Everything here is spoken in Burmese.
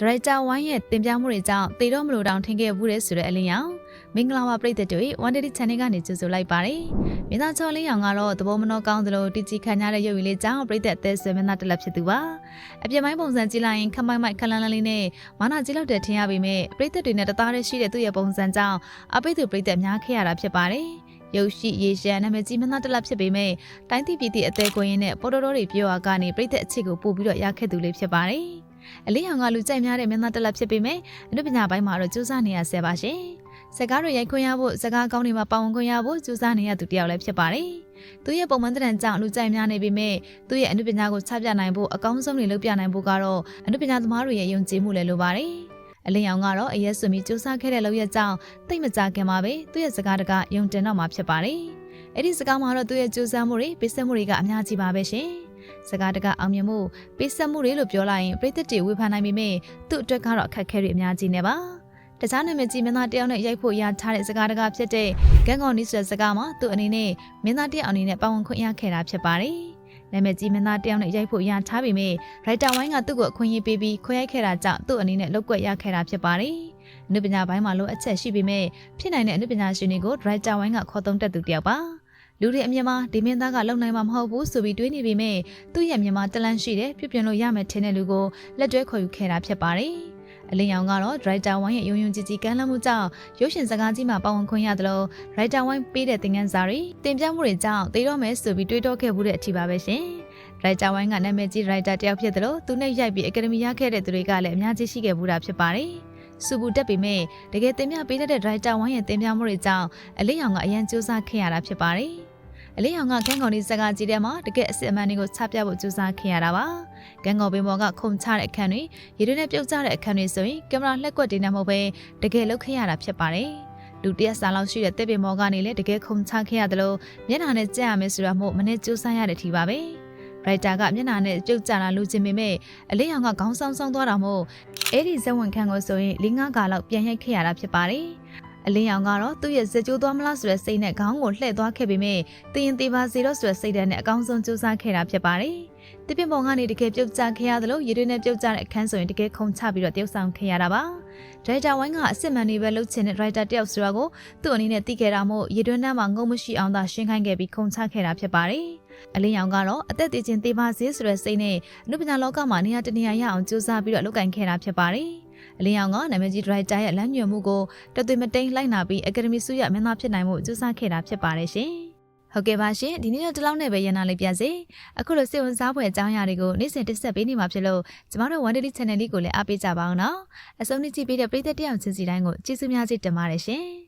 ဒရိုက်တာဝိုင်းရဲ့တင်ပြမှုတွေကြောင့်တေတော့မလို့တောင်ထင်ခဲ့ဘူးတဲ့ဆိုတဲ့အလင်းရောင်မင်္ဂလာပါပရိသတ်တွေ One Day Channel ကနေကြိုဆိုလိုက်ပါတယ်။မိသားချော်လင်းရောင်ကတော့သဘောမနှောကောင်းသလိုတကြီးခံရတဲ့ရုပ်ရည်လေးကြောင့်ပရိသတ်အသက်ဆွေမင်းသားတစ်လက်ဖြစ်သူပါ။အပြစ်ပိုင်းပုံစံကြည့်လိုက်ရင်ခမိုက်မိုက်ခလန်းလန်းလေးနဲ့မာနာကြည့်လို့တဲ့ထင်ရပေမဲ့ပရိသတ်တွေနဲ့တသားတည်းရှိတဲ့သူ့ရဲ့ပုံစံကြောင့်အပိတ်သူပရိသတ်များခဲ့ရတာဖြစ်ပါတယ်။ရုပ်ရှိရေရှမ်းနာမည်ကြီးမင်းသားတစ်လက်ဖြစ်ပေမဲ့တိုင်းပြည်ပြည်သည့်အသေးကိုရင်းနဲ့ပေါ်တော်တော်တွေပြောရကနေပရိသတ်အချစ်ကိုပို့ပြီးတော့ရခဲ့သူလေးဖြစ်ပါတယ်။ အလေးရောင်ကလူကြိုက်များတဲ့မင်းသားတစ်လက်ဖြစ်ပေမဲ့အနုပညာပိုင်းမှာတော့စူးစမ်းနေရဆဲပါရှင်။စကားတွေရိုက်ခွင့်ရဖို့စကားကောင်းတွေမှာပါဝင်ခွင့်ရဖို့စူးစမ်းနေရသူတယောက်လည်းဖြစ်ပါတယ်။သူရဲ့ပုံမှန်တရံကြောင့်လူကြိုက်များနေပေမဲ့သူရဲ့အနုပညာကိုချပြနိုင်ဖို့အကောင်းဆုံးတွေလုပ်ပြနိုင်ဖို့ကတော့အနုပညာသမားတွေရဲ့ယုံကြည်မှုလည်းလိုပါတယ်။အလင်းရောင်ကတော့အရက်ဆွမီစူးစမ်းခဲ့တဲ့လောက်ရကြောင်းတိတ်မကြခင်မှာပဲသူရဲ့စကားတကယုံတင်တော့မှာဖြစ်ပါတယ်။အဲ့ဒီစကားမှာတော့သူရဲ့စူးစမ်းမှုတွေပိစက်မှုတွေကအများကြီးပါပဲရှင်။ စကားတကအောင်မြင်မှုပိစက်မှုတွေလို့ပြောလိုက်ရင်ပြည်သက်တွေဝေဖန်နိုင်ပေမဲ့သူ့အတွက်ကတော့အခက်အခဲတွေအများကြီးနေပါတခြားနာမည်ကြီးမင်းသားတယောက်နဲ့ရိုက်ဖို့ရထားတဲ့စကားတကဖြစ်တဲ့ဂန်ကောင်နီးဆိုတဲ့စကားမှာသူ့အနေနဲ့မင်းသားတယောက်အနေနဲ့ပါဝင်ခွင့်ရခဲ့တာဖြစ်ပါတယ်နာမည်ကြီးမင်းသားတယောက်နဲ့ရိုက်ဖို့ရထားပေမဲ့ရိုက်တာဝိုင်းကသူ့ကိုအခွင့်အရေးပေးပြီးခွဲရိုက်ခဲ့တာကြောင့်သူ့အနေနဲ့လောက်ကွက်ရခဲ့တာဖြစ်ပါတယ်အနုပညာပိုင်းမှာလိုအပ်ချက်ရှိပေမဲ့ဖြစ်နိုင်တဲ့အနုပညာရှင်တွေကိုဒရိုက်တာဝိုင်းကခေါ်သုံးတတ်သူတယောက်ပါ လူတွေအမြင်မှာဒီမင်းသားကလုံနိုင်မှာမဟုတ်ဘူးဆိုပြီးတွေးနေပေမဲ့သူ့ရဲ့မြင်မှာတလန့်ရှိတယ်ပြုပြင်လို့ရမယ်ထင်တဲ့လူကိုလက်တွဲခေါ်ယူခဲ့တာဖြစ်ပါတယ်။အလင်းရောင်ကတော့ဒရိုက်တာဝိုင်းရဲ့ယုံယုံကြည်ကြည်ကမ်းလှမ်းမှုကြောင့်ရုပ်ရှင်စကားကြီးမှာပါဝင်ခွင့်ရတယ်လို့ဒရိုက်တာဝိုင်းပေးတဲ့သင်ခန်းစာတွေတင်ပြမှုတွေကြောင့်သိတော့မယ်ဆိုပြီးတွေးတောခဲ့မှုတဲ့အထိပါပဲရှင်။ဒရိုက်တာဝိုင်းကနာမည်ကြီးဒရိုက်တာတယောက်ဖြစ်တယ်လို့သူနဲ့ရိုက်ပြီးအကယ်ဒမီရခဲ့တဲ့သူတွေကလည်းအများကြီးရှိခဲ့ဘူးတာဖြစ်ပါတယ်။ စူပူတက်ပေမဲ့တကယ်တင်ပြပေးတဲ့ဒရိုက်တာဝိုင်းရဲ့တင်ပြမှုတွေကြောင့်အလင်းရောင်ကအရန်စူးစမ်းခဲ့ရတာဖြစ်ပါတယ်။အလေးအောင်ကကန်းကောင်လေးစကားကြီးထဲမှာတကယ်အစစ်အမှန်တွေကိုချပြဖို့ကြိုးစားခဲ့ရတာပါကန်းကောင်ပင်ပေါ်ကခုံချတဲ့အခန်းတွေရေတွေနဲ့ပြုတ်ကျတဲ့အခန်းတွေဆိုရင်ကင်မရာလက်ကွက်တွေနဲ့မဟုတ်ပဲတကယ်လုပ်ခဲ့ရတာဖြစ်ပါတယ်လူတရက်စာလောက်ရှိတဲ့တဲ့ပင်မော်ကနေလည်းတကယ်ခုံချခဲ့ရတယ်လို့မျက်နှာနဲ့ကြက်ရမယ်ဆိုတာမို့မနဲ့ကြိုးစားရတဲ့ထီပါပဲ ရိုက်တာကမျက်နှာနဲ့ပြုတ်ကျလာလူချင်းပေမဲ့အလေးအောင်ကခေါင်းဆောင်ဆောင်သွားတာမို့အဲ့ဒီဇက်ဝင်ခန်းကိုဆိုရင်၄၅ခါလောက်ပြန်ရိုက်ခဲ့ရတာဖြစ်ပါတယ် အလင်းရောင်ကတော့သူ့ရဲ့စကြိုးသွားမလားဆိုတဲ့စိတ်နဲ့ခေါင်းကိုလှည့်သွားခဲ့ပေမဲ့တရင်သေးပါစီတော့ဆိုတဲ့စိတ်ဓာတ်နဲ့အကောင်းဆုံးစူးစမ်းခဲ့တာဖြစ်ပါတယ်။တပင်ပုံကနေတကယ်ပြုတ်ကျခဲ့ရတယ်လို့ရေတွေနဲ့ပြုတ်ကျတဲ့အခန်းဆိုရင်တကယ်ခုံချပြီးတော့တယောက်ဆောင်ခဲ့ရတာပါ။ဒရိုက်တာဝိုင်းကအစ်စ်မှန်တွေပဲလုပ်ချင်တဲ့ဒရိုက်တာတယောက်ဆိုတာကိုသူ့အနေနဲ့သိခဲ့တာမို့ရေတွင်းနှမ်းမှာငုံမရှိအောင်သာရှင်းခိုင်းခဲ့ပြီးခုံချခဲ့တာဖြစ်ပါတယ်။အလင်းရောင်ကတော့အသက်တည်ခြင်းသေးပါစေဆိုတဲ့စိတ်နဲ့အနုပညာလောကမှာနေရာတနေရာရအောင်စူးစမ်းပြီးတော့လုပ်ကင်ခဲ့တာဖြစ်ပါတယ်။ အလင်းရောင်ကနာမည်ကြီးဒရိုက်တာရဲ့လမ်းညွှန်မှုကိုတသွေမတိန်လိုက်နာပြီးအကယ်ဒမီဆုရမင်းသားဖြစ်နိုင်မှုစူးစမ်းခဲ့တာဖြစ်ပါတယ်ရှင်။ဟုတ်ကဲ့ပါရှင်ဒီနေ့တော့ဒီလောက်နဲ့ပဲရန်နာလေးပြစေအခုလိုစိတ်ဝင်စားဖွယ်အကြောင်းအရာတွေကိုနေ့စဉ်တင်ဆက်ပေးနေမှာဖြစ်လို့ကျမတို့ One Daily Channel လေးကိုလည်းအားပေးကြပါအောင်နော်အဆုံးထိကြည့်ပေးတဲ့ပရိသတ်တယောက်ချင်းစီတိုင်းကိုကျေးဇူးများကြီးတင်ပါတယ်ရှင်